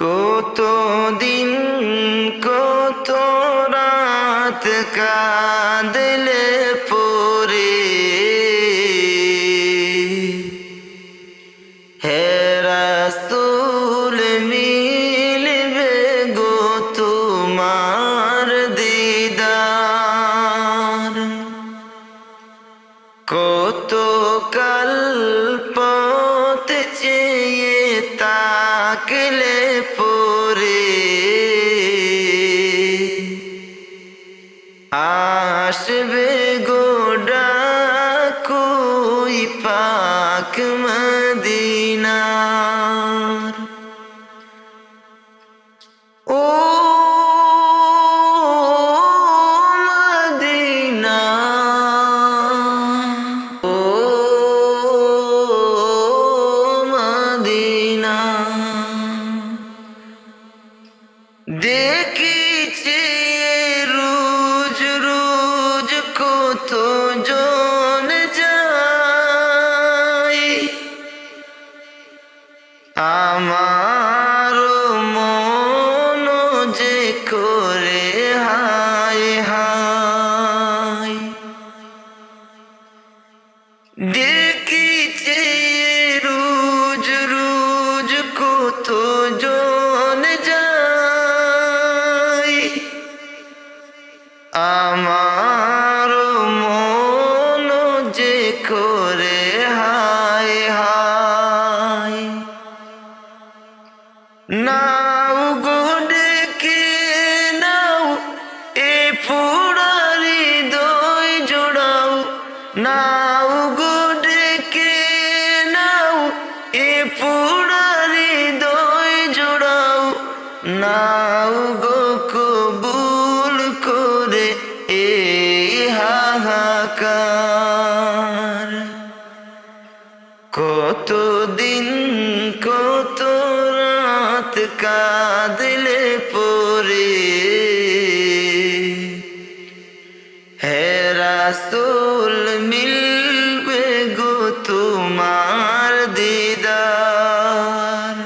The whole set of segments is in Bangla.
কত দিন কত রাত কাঁদলে পরে হেরাসুল মিলবে গো তোমার দিদার। কত কাল পথ চেয়ে তাকলে আসবে গোডা কুই পাক মদিনার ও মদিনা ও মদিনা দেখিছে কত জন যায়। আমার মন যে করে হায় হায়। নাও নাও, এ জোড়াও। নাও গো কতদিন কত রাত কাঁদলে পরে হেরাসুল মিলবে গো তোমার দিদার।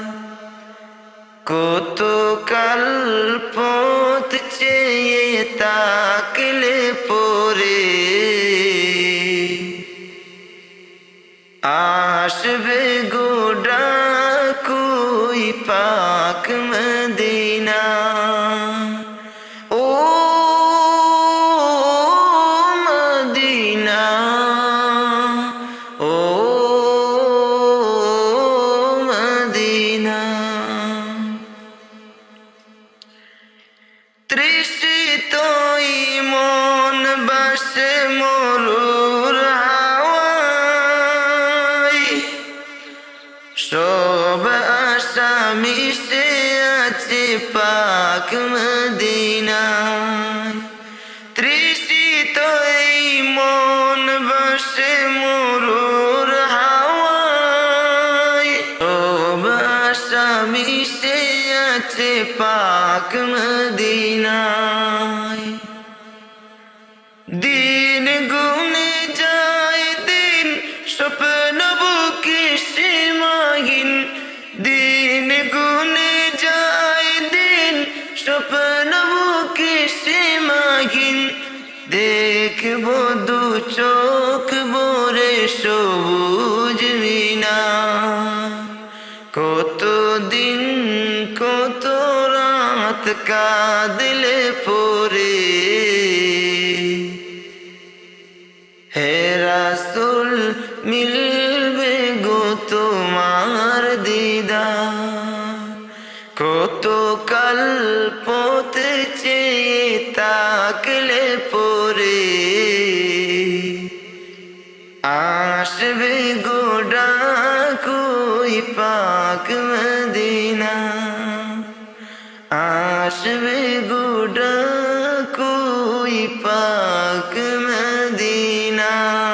কত কাল পথ চেয়ে তাকলে পরে আসবে পাক মদিনা ও মদিনা ও মদিনা তৃষিতই মন বাসে মরুর হাওয়ায় আশা মিশে আছে পাক মদিনায় তৃষিতই মন বাসে মরুর হাওয়ায় সব আশা মিশে আছে পাক মদিনায় দিন গুনে দেখব দু চোখ ভরে সবুজ মিনা। কত দিন কত রাত কাঁদলে পরে হেরাসুল মিলবে গো তোমার দিদা। কত কাল পথে চেয়ে পরে আসবে গোডা কুই পাক মদিনা? আসবে গোডা কুই পাক মদিনা?